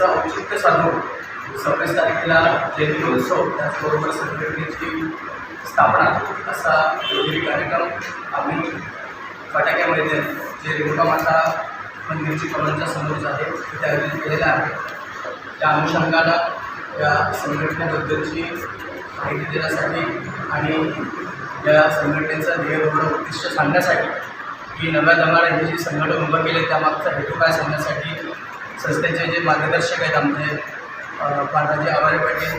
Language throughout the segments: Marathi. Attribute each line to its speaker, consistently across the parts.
Speaker 1: त्याचं औचित्य साधून सव्वीस तारखेला जयंती उत्सव त्याचबरोबर संघटनेची स्थापना असा एक कार्यक्रम आम्ही फटाक्यामध्ये जे रेणुका माता मंदिरची कमांच्या समोरच आहे तिथे आयोजित केलेलं आहे. त्या अनुषंगाला या संघटनेबद्दलची माहिती देण्यासाठी आणि या संघटनेचं ध्येयपूर्ण उद्दिष्ट सांगण्यासाठी की नव्या दमाला हे जे संघटन उभं केले त्यामागचा हेतू काय सांगण्यासाठी संस्थेचे जे मार्गदर्शक आहेत आमचे अ, आवारे पाटील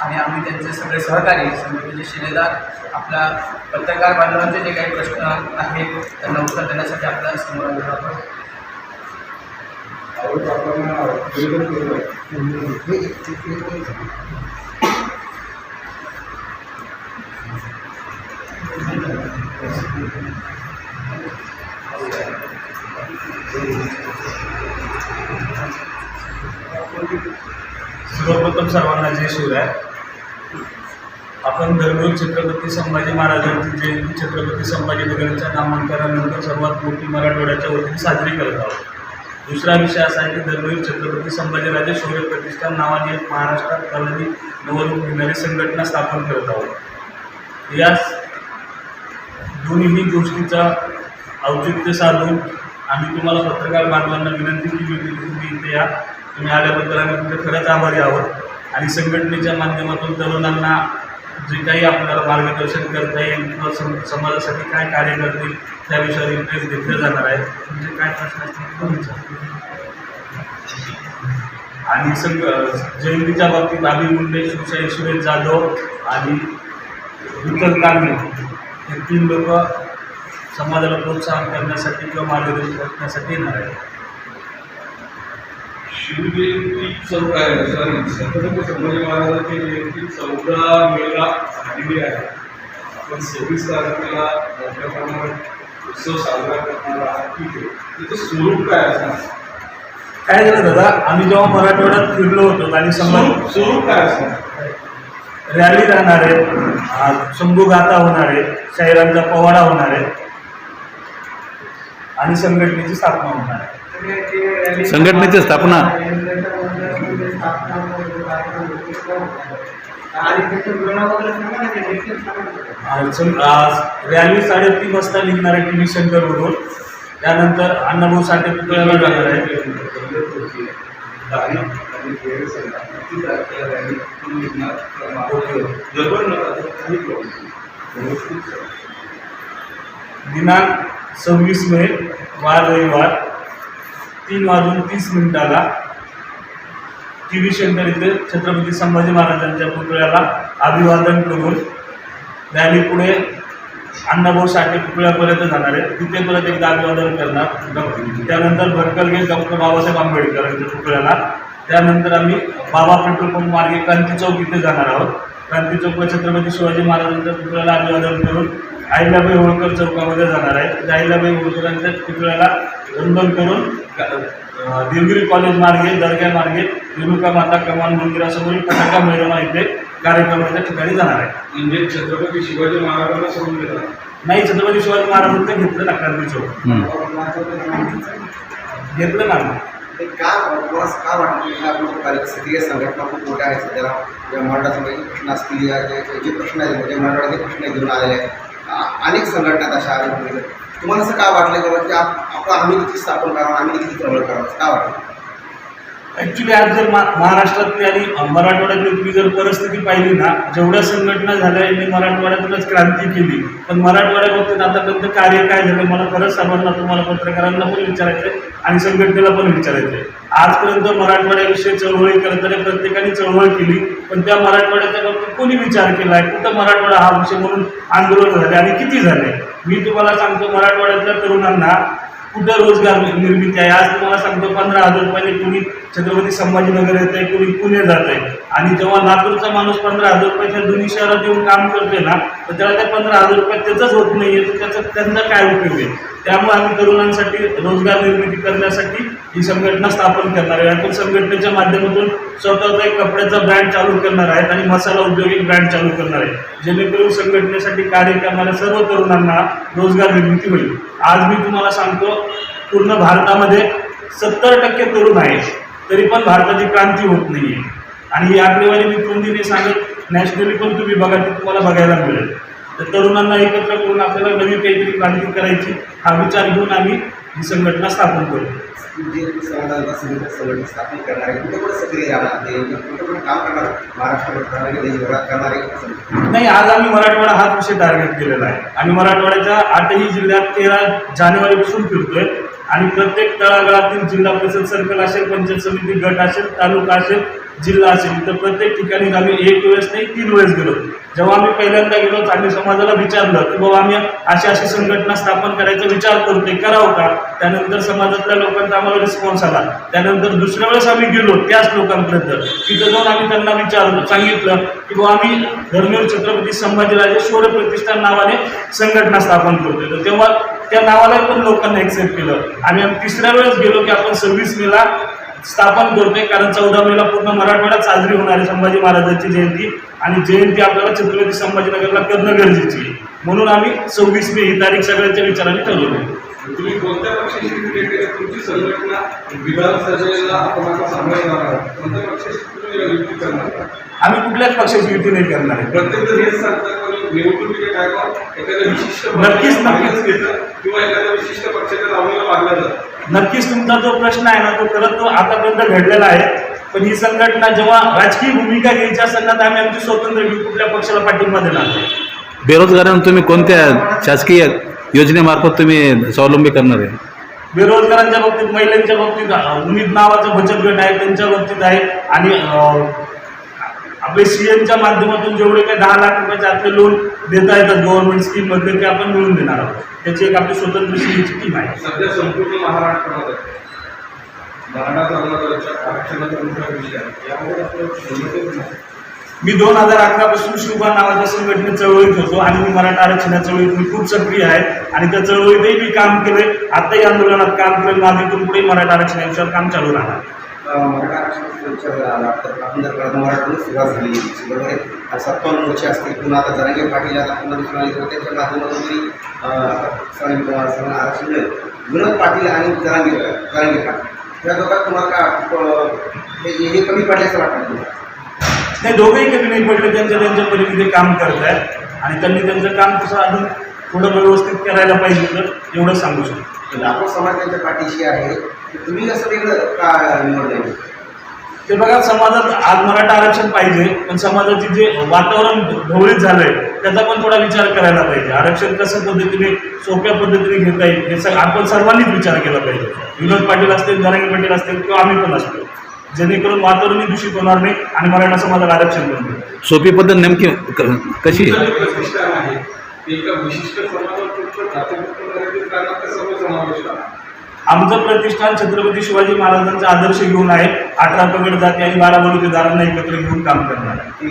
Speaker 1: आणि आम्ही त्यांचे सगळे सहकारी संघटनेचे शिलेदार आपल्या पत्रकार बांधवांचे जे काही प्रश्न आहेत त्यांना उत्तर देण्यासाठी आपल्यासमोर आलेलो आहोत.
Speaker 2: सर्वप्रथम सर्वांना जय शिवराय. आपण दररोज छत्रपती संभाजी महाराजांची जयंती छत्रपती संभाजीनगरच्या नामांतरानंतर सर्वात मोठी मराठवाड्याच्या वतीने साजरी करत आहोत. दुसरा विषय असा आहे की दररोज छत्रपती संभाजीराजे शौर्य प्रतिष्ठान नावाने एक महाराष्ट्रात कलानी नवरूप घेणारी संघटना स्थापन करत आहोत. या दोन्ही गोष्टीचा औचित्य साधून आम्ही तुम्हाला पत्रकार बांधवांना विनंती केली होती तुम्ही इथे या. तुम्ही आल्याबद्दल आम्ही तुमचे खरंच आभारी आहोत. आणि संघटनेच्या माध्यमातून तरुणांना जे काही आपल्याला मार्गदर्शन करता येईल किंवा सम समाजासाठी काय कार्य करतील त्या विषयावर इंटरेस्ट घेतलं जाणार आहे तुमचे काय प्रश्न असतील आणि संघ जयंतीच्या बाबतीत अभि मुंडे शिवशाही सुरेश जाधव आणि विठ्ठल कांबळे हे तीन लोक समाजाला प्रोत्साहन करण्यासाठी किंवा मार्गदर्शन करण्यासाठी येणार आहेत
Speaker 3: शिवजयंती चौदा आहे सॉरी छत्रपती संभाजी महाराजांची जयंती चौदा मेला झालेली आहे. आपण सव्वीस तारखेला मोठ्या प्रमाणात उत्सव साजरा करणार आहात. ठीक आहे त्याचं स्वरूप काय असणार?
Speaker 2: काय झालं दादा? आम्ही जेव्हा मराठवाड्यात फिरलो होतो आणि संभाजी
Speaker 3: स्वरूप स्वरूप काय असणार?
Speaker 2: रॅली राहणार आहे. शंभू गाथा होणार आहे शाहिरांचा पोवाडा होणार आहे. आणि संघटनेची स्थापना होणार आहे.
Speaker 4: संघटनेची स्थापना?
Speaker 2: आणि सं- आज रॅली साडेतीन वाजता निघणार आहे टी व्ही सेंटरवरून त्यानंतर अण्णाभाऊ साठे पुतळ्याला जाणार आहे. दिनांक सव्वीस मे वार रविवार. तीन वाजून तीस मिनिटाला टी व्ही सेंटर इथे छत्रपती संभाजी महाराजांच्या पुतळ्याला अभिवादन करून रॅली पुढे अण्णाभाऊ साठे पुतळ्यापर्यंत जाणार आहे तिथे परत एकदा अभिवादन करणार त्यानंतर भटकल गेट डॉक्टर बाबासाहेब आंबेडकरांच्या पुतळ्याला. त्यानंतर आम्ही बाबा पेट्रोल पंप मार्गे क्रांती चौक इथे जाणार आहोत. क्रांती चौकला छत्रपती शिवाजी महाराजांच्या पुतळ्याला अभिवादन करून अहिल्याबाई होळकर चौकामध्ये जाणार आहे त्या अहिल्याबाई होळकरांच्या पुतळ्याला वंदन करून देवगिरी कॉलेज मार्गे दर्गा मार्गे रेणुका माता कमान मंदिरासमोरील फटाका मैदाना इथे कार्यक्रमाच्या ठिकाणी जाणार आहे
Speaker 3: म्हणजे छत्रपती शिवाजी महाराजांना सोडून देणार
Speaker 2: नाही छत्रपती शिवाजी महाराजांनी घेतलं ना क्रांती चौक. घेतलं ना.
Speaker 5: का का वाटतं संघटना खूप मोठ्या आहेत. सध्याला या मराठा समाजाचे प्रश्न असतील या जे जे प्रश्न आहेत. म्हणजे मराठवाड्याचे प्रश्न घेऊन आलेले आहेत. अनेक संघटना आहेत अशा आहेत तुम्हाला असं का वाटलं? की की आपलं आम्ही किती स्थापन करावं आम्ही किती चळवळ करावं? असं का वाटलं?
Speaker 2: ॲक्च्युली आज जर मा महाराष्ट्रातली आणि मराठवाड्यातली तुम्ही जर परिस्थिती पाहिली ना जेवढ्या संघटना झाल्या यांनी मराठवाड्यातूनच क्रांती केली. पण मराठवाड्याबाबतीत आतापर्यंत कार्य काय झालं मला खरंच सर्वांना तुम्हाला पत्रकारांना पण विचारायचं आहे आणि संघटनेला पण विचारायचं आहे आजपर्यंत मराठवाड्याविषयी चळवळी करताना प्रत्येकाने चळवळ केली पण त्या मराठवाड्याच्या बाबतीत कोणी विचार केला आहे कुठं मराठवाडा हा विषय म्हणून आंदोलन झाले आणि किती झाले? मी तुम्हाला सांगतो मराठवाड्यातल्या तरुणांना कुठं रोजगार निर्मिती आहे? आज तुम्हाला सांगतो पंधरा हजार रुपयाने कुणी छत्रपती संभाजीनगर येत आहे कुणी पुणे जात आहे आणि जेव्हा लातूरचा माणूस पंधरा हजार रुपयाच्या दोन्ही शहरात येऊन काम करतोय ना तर त्याला त्या पंधरा हजार रुपयात त्याचंच होत नाहीये तर त्याचा त्यांचा काय उपयोग आहे? त्यामुळे आम्ही तरुणांसाठी रोजगार निर्मिती करण्यासाठी ही संघटना स्थापन करणार आहे. आपण संघटनेच्या माध्यमातून स्वतःचा एक कपड्याचा ब्रँड चालू करणार आहेत आणि मसाला औद्योगिक ब्रँड चालू करणार आहे जेणेकरून संघटनेसाठी कार्य करणाऱ्या सर्व तरुणांना रोजगार निर्मिती होईल. आज मी तुम्हाला सांगतो पूर्ण भारतामध्ये सत्तर टक्के तरुण आहे तरी पण भारताची क्रांती होत नाही आहे आणि ही आकडेवारी मी तोंडीने सांगत. नॅशनली पण तुम्ही बघा ती तुम्हाला बघायला मिळेल. तर तरुणांना एकत्र करून आपल्याला नवीन काहीतरी क्रांती करायची हा विचार घेऊन आम्ही ही संघटना स्थापन करतो
Speaker 5: जे समाजाला संघटना संघटना स्थापन करणारे कुठे कुठे सक्रिय राहणार ते कुठे कुठे काम करणार? महाराष्ट्रात करणारे की देशभरात करणारे? असं
Speaker 2: नाही आज आम्ही मराठवाडा हाच विषय टार्गेट केलेला आहे. आणि मराठवाड्याच्या आठही जिल्ह्यात तेरा जानेवारीपासून फिरतोय. आणि प्रत्येक तळागाळातील जिल्हा परिषद सर्कल असेल पंचायत समिती गट असेल तालुका असेल जिल्हा असेल तर प्रत्येक ठिकाणी आम्ही एक वेळेस नाही तीन वेळेस गेलो. जेव्हा आम्ही पहिल्यांदा गेलो आम्ही समाजाला विचारलं की बाबा आम्ही अशी अशी संघटना स्थापन करायचा विचार करतोय करावं का? त्यानंतर समाजातल्या लोकांचा आम्हाला रिस्पॉन्स आला. त्यानंतर दुसऱ्या वेळेस आम्ही गेलो त्याच लोकांपर्यंत. तिथं जाऊन आम्ही त्यांना विचारलं सांगितलं की बाबा आम्ही धर्मीर छत्रपती संभाजीराजे शौर्य प्रतिष्ठान नावाने संघटना स्थापन करतोय. तर तेव्हा त्या नावाला पण लोकांना एक्सेप्ट केलं. आणि आम्ही तिसऱ्या वेळेस गेलो की आपण सव्वीस मेला स्थापन करतोय. कारण चौदा मेला पूर्ण मराठवाड्यात साजरी होणारी संभाजी महाराजांची जयंती. आणि जयंती आपल्याला छत्रपती संभाजीनगरला करणं गरजेची आहे. म्हणून आम्ही सव्वीस मे ही तारीख सगळ्यांच्या विचाराने ठरवली
Speaker 3: तुम्ही कोणत्या पक्षाशी रिलेटेड आहे तुमची संघटना विधानसभेला आपण आता सांभाळणार आहात. कोणत्या पक्षाशी तुम्ही युती करणार? आहात?
Speaker 2: आम्ही कुठल्याच पक्षाची युती नाही करणार आहे.
Speaker 3: प्रत्येक जण हेच सांगतात पण निवडणुकीच्या टायमात एखाद्या विशिष्ट
Speaker 2: नक्कीच, नक्कीच.
Speaker 3: मागेच घेतं किंवा एखाद्या विशिष्ट पक्षाच्या लावणीला मागलं जातं
Speaker 2: नक्कीच तुमचा जो प्रश्न आहे ना तो खरंच तो आतापर्यंत घडलेला आहे. पण ही संघटना जेव्हा राजकीय भूमिका घ्यायची तर आम्ही आमची स्वतंत्र घेऊ कुठल्या पक्षाला पाठिंबा देणार
Speaker 4: बेरोजगारांना तुम्ही कोणत्या शासकीय योजनेमार्फत तुम्ही स्वावलंबी करणार आहे?
Speaker 2: बेरोजगारांच्या बाबतीत महिलांच्या बाबतीत उमेद नावाचा बचत गट आहे त्यांच्या बाबतीत आहे. आणि आपले सी एमच्या माध्यमातून जेवढे काही दहा लाख रुपयाचे आपले लोन देता येतात गव्हर्नमेंट स्कीम मधले ते आपण मिळून देणार आहोत. त्याची एक आपली स्वतंत्र सीएची टीम आहे.
Speaker 3: सध्या संपूर्ण महाराष्ट्रामध्ये मराठा समाजाच्या आरक्षणाचा मोठा विषय आहे. यामुळे आपण संघटित नाही.
Speaker 2: मी दोन हजार अकरा पासून शिवबा नावाच्या संघटनेत चळवळीत होतो आणि मी मराठा आरक्षणा चळवळीत मी खूप सक्रिय आहे. आणि त्या चळवळीतही मी काम केलंय. आताही आंदोलनात काम केलं माझं पुढे मराठा आरक्षण याच्यावर काम चालू राहणार.
Speaker 5: मराठा आरक्षणाचा विचार आला तर आपण जर परत मराठीतून सुरुवात झाली. बरोबर आहे? सत्तावन्न मोर्चे असतील. पुन्हा आता जरांगे पाटील आता पुन्हा तर त्यांच्या माध्यमातून तरी आरक्षण मिळेल. विनोद पाटील आणि जरांगे जरांगे पाटील. या दोघात तुम्हाला अं, हे कमी पडले असं वाटतं तुम्हाला?
Speaker 2: नाही दोघेही कमी नाही पडले. त्यांच्या त्यांच्या परीने काम करत आहेत आणि त्यांनी त्यांचं काम कसं अजून थोडं व्यवस्थित करायला पाहिजे तर एवढं सांगू शकतो.
Speaker 5: लाखो समाज त्यांच्या पाठीशी आहे. तुम्ही असं वेगळं का निवडलं?
Speaker 2: ते बघा समाजात आज मराठा आरक्षण पाहिजे पण समाजाचे जे वातावरण ढवळीत झालंय त्याचा पण थोडा विचार करायला पाहिजे. आरक्षण कसं पद्धतीने सोप्या पद्धतीने घेता येईल हे आपण सर्वांनीच विचार केला पाहिजे. विनोद पाटील असतील जरांगे पाटील असतील किंवा आम्ही पण असतो. जेणेकरून वातावरणही दूषित होणार नाही आणि मराठा समाजाला आरक्षण पण मिळेल
Speaker 4: सोपी पद्धत नेमकी कशी आहे?
Speaker 3: एका विशिष्ट
Speaker 2: आमचं प्रतिष्ठान छत्रपती शिवाजी महाराजांचा आदर्श घेऊन आहे. अठरा पगड जाती आणि बारा बलुतेदारांना एकत्र घेऊन काम करणार आहे.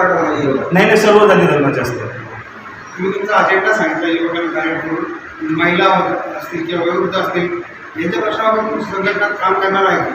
Speaker 5: नाही
Speaker 2: नाही नाही सर्व जाती धर्माचे असतात
Speaker 6: तुम्ही तुमचा अजेंडा सांगितला युवकांना कार्य करून महिला असतील किंवा वयोवृद्ध असतील यांच्या प्रश्नावर तुम्ही संघटनात काम करणार आहे?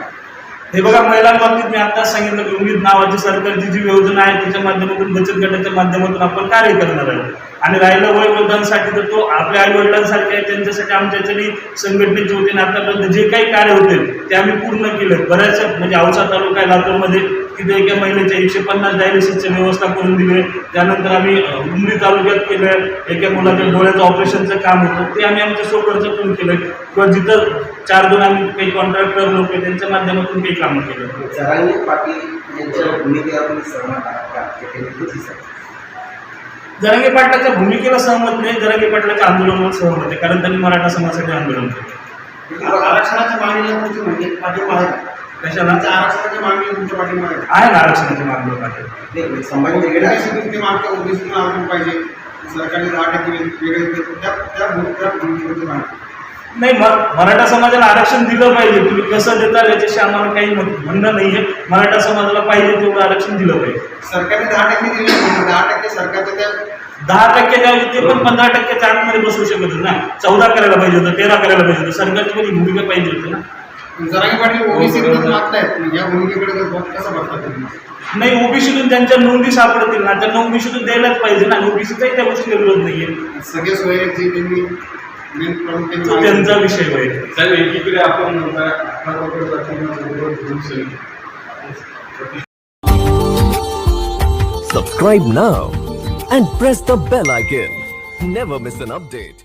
Speaker 2: हे बघा महिलांबाबतीत मी आत्ताच सांगितलं की उमेद नावाची सरकारची जी योजना आहे त्याच्या माध्यमातून बचत गटाच्या माध्यमातून आपण कार्य करणार आहे. आणि राहिलं वयोवृद्धांसाठी तर तो आपल्या आई वडिलांसारखे आहे त्यांच्यासाठी आमच्या याच्याने संघटनेचे वतीने आतापर्यंत जे काही कार्य होते ते आम्ही पूर्ण केलं. बऱ्याचशा म्हणजे औसा तालुका आहे लातूरमध्ये तिथे एका महिलेच्या एकशे पन्नास डायलिसिसची व्यवस्था करून दिली त्यानंतर आम्ही उमरी तालुक्यात केलं एका मुलाच्या डोळ्याचं ऑपरेशनचं काम होतं. ते आम्ही आमच्या सोखर्चातून केलं. किंवा जिथं चार दोन आम्ही काही कॉन्ट्रॅक्टर लोक आहे त्यांच्या माध्यमातून काही कामं केलं.
Speaker 5: जरांगे पाटील यांच्या भूमिकेवर तुम्ही सहमत आहात का ते त्यांनी किती सहमत?
Speaker 2: जरांगे पाटलाच्या भूमिकेला सहमत नाही जरांगे पाटलाच्या आंदोलनावर सहमत आहे कारण त्यांनी मराठा समाजासाठी आंदोलन केलं
Speaker 6: आरक्षणाच्या मागणीला तुमची म्हणजे पाठिंबा आहे?
Speaker 2: कशाला
Speaker 6: आरक्षणाच्या मागणीला तुमच्या पाठिंबा आहे
Speaker 2: ना आरक्षणाची मागणी
Speaker 5: म्हणजे संभाजी
Speaker 6: ते मागतं पाहिजे सरकारने दहा टक्के वेगळे. त्या त्या भूमी- त्या भूमिकेवरती मागणी.
Speaker 2: नाही मराठा समाजाला आरक्षण दिलं पाहिजे. तुम्ही कसं देता याच्याशी आम्हाला काही म्हण- म्हणणं नाहीये. मराठा समाजाला पाहिजे तेवढं आरक्षण दिलं पाहिजे.
Speaker 6: सरकारने दहा टक्के दिले दहा टक्के सरकारच्या त्या
Speaker 2: दहा टक्के द्यावे ते पण पंधरा टक्क्याच्या आतमध्ये बसवू शकत होते ना. चौदा करायला पाहिजे होतं तेरा करायला पाहिजे होतं. सरकारची पण ही भूमिका पाहिजे होती ना.
Speaker 6: जरांगे पाटील ओबीसीतून मागतायत मग या भूमिकेकडे कसं कसं बघतात तुम्ही
Speaker 2: नाही ओबीसीतून त्यांच्या नोंदी सापडतील ना. त्यांना ओबीसीतून द्यायलाच पाहिजे ना. ओबीसीचाही त्या गोष्टीला विरोध नाहीये.
Speaker 6: सगळे सोयरे जे त्यांनी मेन प्रमुख त्यांनी
Speaker 2: तो त्यांचा विषय होईल
Speaker 3: साहेब एकीकडे आपण म्हणताय अठरा पगड जातींना बरोबर घेऊन सगळी
Speaker 7: Subscribe now and press the bell icon. Never miss an update.